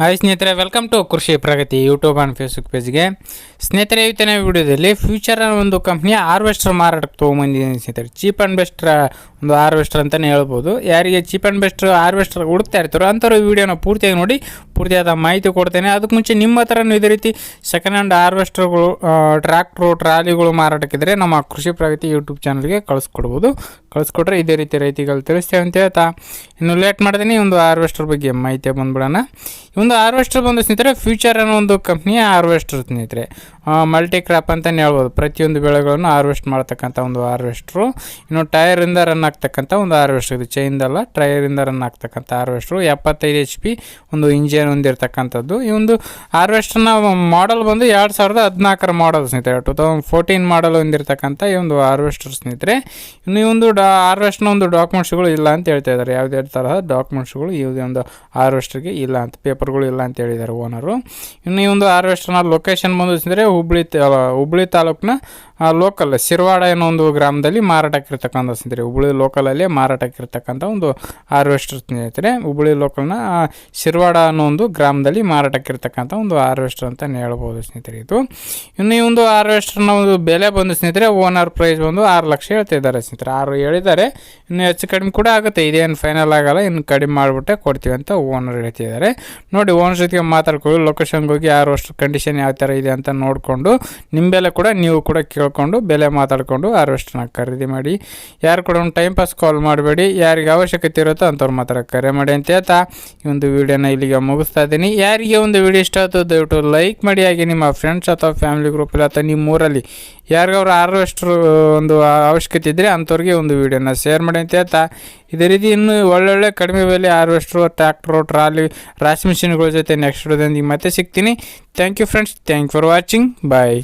Hi ಸ್ನೇಹಿತರೆ welcome to Krishi Pragati YouTube and Facebook ಪೇಜ್ಗೆ ಸ್ನೇಹಿತರೆ ಇವತ್ತಿನ ವಿಡಿಯೋದಲ್ಲಿ ಫ್ಯೂಚರ್ ಒಂದು ಕಂಪ್ನಿಯ ಹಾರ್ವೆಸ್ಟರ್ ಮಾರಾಟಕ್ಕೆ ತೊಗೊಂಬಂದಿದ್ದೀನಿ ಸ್ನೇಹಿತರೆ. ಚೀಪ್ ಆ್ಯಂಡ್ ಬೆಸ್ಟ್ ಒಂದು ಹಾರ್ವೆಸ್ಟರ್ ಅಂತಲೇ ಹೇಳ್ಬೋದು. ಯಾರಿಗೆ ಚೀಪ್ ಆ್ಯಂಡ್ ಬೆಸ್ಟ್ ಹಾರ್ವೆಸ್ಟರ್ ಹುಡುಕ್ತಾ ಇರ್ತಾರೋ ಅಂಥವ್ರು ವಿಡಿಯೋನ ಪೂರ್ತಿಯಾಗಿ ನೋಡಿ, ಪೂರ್ತಿಯಾದ ಮಾಹಿತಿ ಕೊಡ್ತೇನೆ. ಅದಕ್ಕೆ ಮುಂಚೆ ನಿಮ್ಮ ಹತ್ರನೂ ಇದೇ ರೀತಿ ಸೆಕೆಂಡ್ ಹ್ಯಾಂಡ್ ಹಾರ್ವೆಸ್ಟರ್ಗಳು ಟ್ರ್ಯಾಕ್ಟ್ರು ಟ್ರಾಲಿಗಳು ಮಾರಾಟಕ್ಕಿದ್ರೆ ನಮ್ಮ ಕೃಷಿ ಪ್ರಗತಿ ಯೂಟ್ಯೂಬ್ ಚಾನಲ್ಗೆ ಕಳಿಸ್ಕೊಡ್ಬೋದು. ಕಳಿಸ್ಕೊಟ್ರೆ ಇದೇ ರೀತಿ ರೈತಿಗಳು ತಿಳಿಸ್ತೇವೆ ಅಂತ ಹೇಳ್ತಾ. ಇನ್ನು ಲೇಟ್ ಮಾಡ್ತೀನಿ ಒಂದು ಹಾರ್ವೆಸ್ಟರ್ ಬಗ್ಗೆ ಮಾಹಿತಿ ಬಂದ್ಬಿಡೋಣ. ಒಂದು ಹಾರ್ವೆಸ್ಟರ್ ಬಂದು ಸ್ನೇಹಿತರೆ ಫ್ಯೂಚರ್ ಅನ್ನೋ ಒಂದು ಕಂಪ್ನಿಯ ಹಾರ್ವೆಸ್ಟರ್ ಸ್ನೇಹಿತರೆ. ಮಲ್ಟಿ ಕ್ರಾಪ್ ಅಂತಲೇ ಹೇಳ್ಬೋದು. ಪ್ರತಿಯೊಂದು ಬೆಳೆಗಳನ್ನು ಹಾರ್ವೆಸ್ಟ್ ಮಾಡ್ತಕ್ಕಂಥ ಒಂದು ಹಾರ್ವೆಸ್ಟ್ರು ಇನ್ನು ಟೈರಿಂದ ರನ್ ಆಗ್ತಕ್ಕಂಥ ಒಂದು ಹಾರ್ವೆಸ್ಟರ್ ಇದು. ಚೈನ್ದಲ್ಲ ಟೈರಿಂದ ರನ್ ಆಗ್ತಕ್ಕಂಥ ಹಾರ್ವೆಸ್ಟ್ರು ಎಪ್ಪತ್ತೈದು ಎಚ್ ಪಿ ಒಂದು ಇಂಜಿನ್ ಹೊಂದಿರತಕ್ಕಂಥದ್ದು. ಈ ಒಂದು ಹಾರ್ವೆಸ್ಟರ್ನ ಮಾಡಲ್ ಬಂದು ಎರಡು ಸಾವಿರದ ಹದಿನಾಲ್ಕರ ಮಾಡಲ್ ಸ್ನೇಹಿತರೆ. ಟು ತೌಸಂಡ್ ಫೋರ್ಟೀನ್ ಮಾಡಲ್ ಹೊಂದಿರತಕ್ಕಂಥ ಈ ಒಂದು ಹಾರ್ವೆಸ್ಟರ್ ಸ್ನೇಹಿತರೆ. ಇನ್ನು ಈ ಒಂದು ಡಾ ಹಾರ್ವೆಸ್ಟ್ನ ಒಂದು ಡಾಕ್ಯುಮೆಂಟ್ಸ್ಗಳು ಇಲ್ಲ ಅಂತ ಹೇಳ್ತಾ ಇದ್ದಾರೆ. ಯಾವುದೇ ತರಹ ಡಾಕ್ಯುಮೆಂಟ್ಸ್ಗಳು ಈ ಒಂದು ಹಾರ್ವೆಸ್ಟರ್ಗೆ ಇಲ್ಲ ಅಂತ ಪೇಪರ್ಗಳು ಇಲ್ಲ ಅಂತ ಹೇಳಿದ್ದಾರೆ ಓನರು ಇನ್ನು ಈ ಒಂದು ಹಾರ್ವೆಸ್ಟರ್ನ ಲೊಕೇಶನ್ ಬಂದು ಹುಬ್ಳಿ ಹುಬ್ಳಿ ತಾಲೂಕಿನ ಲೋಕಲ್ ಶಿರ್ವಾಡ ಅನ್ನೋ ಒಂದು ಗ್ರಾಮದಲ್ಲಿ ಮಾರಾಟಕ್ಕಿರ್ತಕ್ಕಂಥ ಸ್ನೇಹಿತರೆ ಹುಬ್ಬಳ್ಳಿ ಲೋಕಲಲ್ಲೇ ಮಾರಾಟಕ್ಕಿರ್ತಕ್ಕಂಥ ಒಂದು ಹಾರ್ವೆಸ್ಟರ್ ಸ್ನೇಹಿತರೆ ಹುಬ್ಬಳ್ಳಿ ಲೋಕಲ್ನ ಶಿರ್ವಾಡ ಅನ್ನೋ ಒಂದು ಗ್ರಾಮದಲ್ಲಿ ಮಾರಾಟಕ್ಕಿರ್ತಕ್ಕಂಥ ಒಂದು ಹಾರ್ವೆಸ್ಟರ್ ಅಂತ ಹೇಳ್ಬೋದು ಸ್ನೇಹಿತರೆ ಇದು. ಇನ್ನು ಈ ಒಂದು ಹಾರ್ವೆಸ್ಟರ್ನ ಒಂದು ಬೆಲೆ ಬಂದು ಸ್ನೇಹಿತರೆ ಓನರ್ ಪ್ರೈಸ್ ಬಂದು ಆರು ಲಕ್ಷ ಹೇಳ್ತಾ ಇದ್ದಾರೆ ಸ್ನೇಹಿತರೆ. ಆರು ಹೇಳಿದ್ದಾರೆ. ಇನ್ನು ಹೆಚ್ಚು ಕಡಿಮೆ ಕೂಡ ಆಗುತ್ತೆ. ಇದೇನು ಫೈನಲ್ ಆಗಲ್ಲ, ಇನ್ನು ಕಡಿಮೆ ಮಾಡಿಬಿಟ್ಟೆ ಕೊಡ್ತೀವಿ ಅಂತ ಓನರ್ ಹೇಳ್ತಿದ್ದಾರೆ ನೋಡಿ ಓನರ್ ಜೊತೆಗೆ ಮಾತಾಡ್ಕೊಳ್ಳಿ ಲೊಕೇಶನ್ಗೆ ಹೋಗಿ ಅಷ್ಟು ಕಂಡೀಷನ್ ಯಾವ ಥರ ಇದೆ ಅಂತ ನೋಡಿಕೊಂಡು ನಿಮ್ಮ ಬೆಲೆ ಕೂಡ ನೀವು ಕೂಡ ಕೇಳ್ಕೊಂಡು ಬೆಲೆ ಮಾತಾಡಿಕೊಂಡು ಹಾರ್ವೆಸ್ಟರ್ನ ಖರೀದಿ ಮಾಡಿ. ಯಾರು ಕೂಡ ಒಂದು ಟೈಮ್ ಪಾಸ್ ಕಾಲ್ ಮಾಡಬೇಡಿ. ಯಾರಿಗೆ ಅವಶ್ಯಕತೆ ಇರುತ್ತೋ ಅಂಥವ್ರು ಮಾತ್ರ ಕರೆ ಮಾಡಿ ಅಂತ ಹೇಳ್ತಾ ಈ ಒಂದು ವಿಡಿಯೋನ ಇಲ್ಲಿಗೆ ಮುಗಿಸ್ತಾ ಇದ್ದೀನಿ. ಯಾರಿಗೆ ಒಂದು ವಿಡಿಯೋ ಇಷ್ಟ ಆಯಿತು ದಯವಿಟ್ಟು ಲೈಕ್ ಮಾಡಿ. ಹಾಗೆ ನಿಮ್ಮ ಫ್ರೆಂಡ್ಸ್ ಅಥವಾ ಫ್ಯಾಮಿಲಿ ಗ್ರೂಪಲ್ಲಿ ಅಥವಾ ನಿಮ್ಮ ಊರಲ್ಲಿ ಯಾರಿಗವ್ರು ಹಾರ್ವೆಸ್ಟ್ರು ಒಂದು ಅವಶ್ಯಕತೆ ಇದ್ದರೆ ಅಂಥವ್ರಿಗೆ ಒಂದು ವಿಡಿಯೋನ ಶೇರ್ ಮಾಡಿ ಅಂತ ಹೇಳ್ತಾ. ಇದೇ ರೀತಿ ಇನ್ನೂ ಒಳ್ಳೊಳ್ಳೆ ಕಡಿಮೆ ಬೆಲೆ ಹಾರ್ವೆಸ್ಟ್ರು ಟ್ರ್ಯಾಕ್ಟ್ರು ಟ್ರಾಲಿ, ರಾಶಿ ಮಿಷಿನ್ಗಳ ಜೊತೆ ನೆಕ್ಸ್ಟ್ ವಿಡಿಯೋದೊಂದಿಗೆ ಮತ್ತೆ ಸಿಗ್ತೀನಿ. Thank you friends thank for watching bye